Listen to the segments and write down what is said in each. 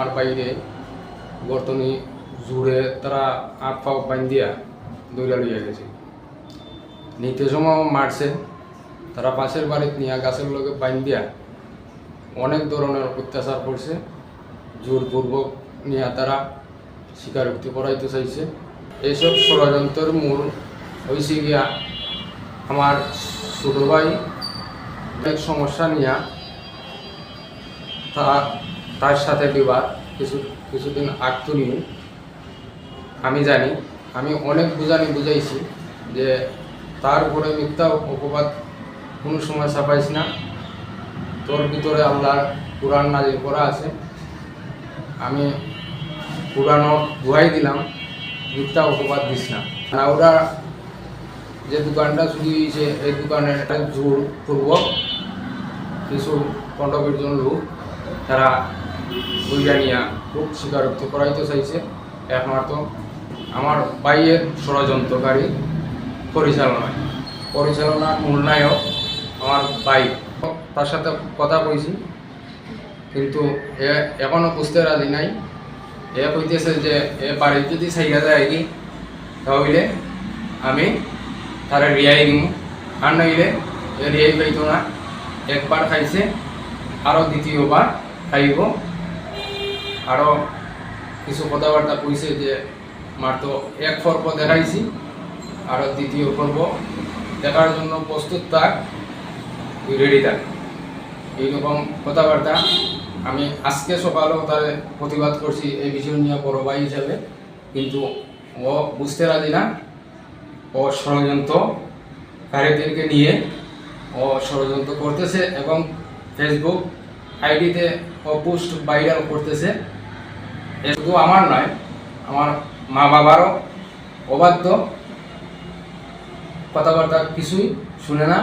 আমার বাইরে, গর্তনি জুড়ে তারা আপ পাও পাইন দিয়া দৌড়া লইয়া গেছে। নিতে সময় মারছে। তারা পাশের বাড়িতে নিয়ে গাছের লোকে বাইন দিয়া অনেক ধরনের অত্যাচার করছে। জোরপূর্বক নিয়ে তারা স্বীকারোক্তি করাইতে চাইছে। এইসব ষড়যন্ত্রের মূল হয়েছে গিয়া আমার ছোটো ভাই অনেক সমস্যা নিয়ে তা তার সাথে বিবাদ কিছু, কিছুদিন তুলিও আমি জানি, আমি অনেক বুঝানি বুঝাইছি যে তার উপরে মিথ্যা অপবাদ কোনো সময় ছাপাইস না। তোর ভিতরে আল্লাহর কোরআন নাজির করা আছে। আমি পুরানো গুহাই দিলাম, মিথ্যা অপবাদ দিস না। না ওরা যে দোকানটা চুরি হয়েছে এই দোকানের একটা জোর পূর্বক কিছু পণ্ডবীরজন লোক, তারা বইরা নিয়া খুব স্বীকারোক্তি করাইতে চাইছে। একমাত্র আমার বাইয়ের ষড়যন্ত্রকারী পরিচালনায় পরিচালনার মূলনায়ক আমার বাই। তার সাথে কথা কইছি, কিন্তু এ এখনও বুঝতে রাজি নাই। এ কইতেছে যে এ বাড়ি যদি ছাইয়া যায় কি, তাহলে আমি তারা রিয়াই দিব আর নইলে এ রিয়াই পাইতো না। একবার খাইছে আরও দ্বিতীয়বার খাইব। আরও কিছু কথাবার্তা কইছে যে, মার তো এক পর্ব দেখাইছি আরও দ্বিতীয় পর্ব দেখার জন্য প্রস্তুত থাক, তুই রেডি থাক। এইরকম কথাবার্তা আমি আজকে সকালেও তার প্রতিবাদ করছি এই বিষয় নিয়ে হিসাবে, কিন্তু ও বুঝতে রাজি না। ও ষড়যন্ত্রকারীদেরকে নিয়ে ও ষড়যন্ত্র করতেছে এবং ফেসবুক আইডিতে পোস্ট ভাইরাল করতেছে। শুধু আমার নয়, আমার মা বাবারও অবাধ্য। কথাবার্তা কিছুই শুনে না।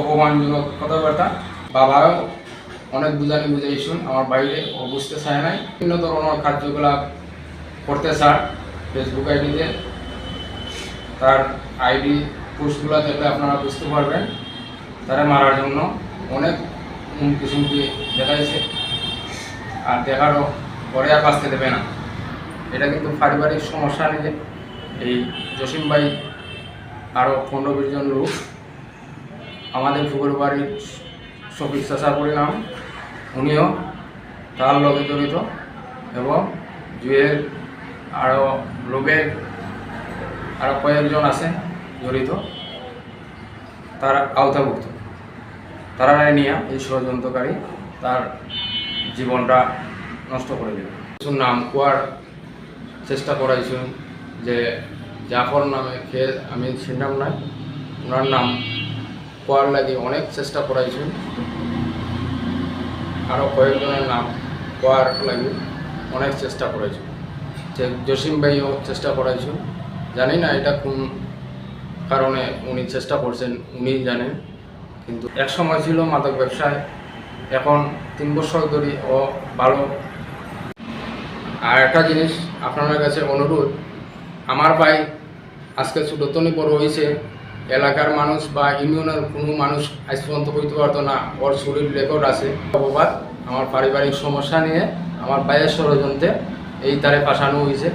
অপমানজনক কথাবার্তা। বাবারও অনেক বুঝানি বুঝাইছুন আমার বাইরে ও বুঝতে চায় নাই। বিভিন্ন ধরনের কার্যকলাপ করতে চায় ফেসবুক আইডিতে। তার আইডি পোস্টগুলো দেখলে আপনারা বুঝতে পারবেন। তারা মারার জন্য অনেক হুমকি সুমকি দেখাইছে আর দেখারও পরে আর বাঁচতে দেবে না। এটা কিন্তু পারিবারিক সমস্যা নিয়ে এই জসিম ভাই আরও পনেরো বিশ জন লোক আমাদের পুকুর বাড়ির শফিক চাষা পরিণাম উনিও তার লগে জড়িত এবং জুয়ের আরও লোকের আরও কয়েকজন আছে জড়িত, তার আওতাভুক্ত তারা নিয়ে এই ষড়যন্ত্রকারী তার জীবনটা নষ্ট করে দেবে কিছু নাম কোয়ার চেষ্টা করাইছেন যে জাফর নামে খেয়ে আমি ছিলাম নাই ওনার নাম কোয়ার লাগে অনেক চেষ্টা করাইছেন। আরও কয়েকজনের নাম কোয়ার লাগে অনেক চেষ্টা করাইছেন। যে জসিম ভাইও চেষ্টা করাইছেন। জানি না এটা কোন কারণে উনি চেষ্টা করছেন উনি জানেন। কিন্তু এক সময় ছিল মাদক ব্যবসায়, এখন তিন বছর ধরে ও ভালো। আর একটা জিনিস আপনাদের কাছে অনুরোধ, আমার ভাই আজকে ছোটতনি বড় হয়েছে, এলাকার মানুষ বা ইউনিয়নের কোনো মানুষ আজ পর্যন্ত হইতে পারতো না, ওর শরীর রেকর্ড আছে। অপবাদ, আমার পারিবারিক সমস্যা নিয়ে আমার ভাইয়ের ষড়যন্ত্রে এই তারে ফাঁসানো হয়েছে।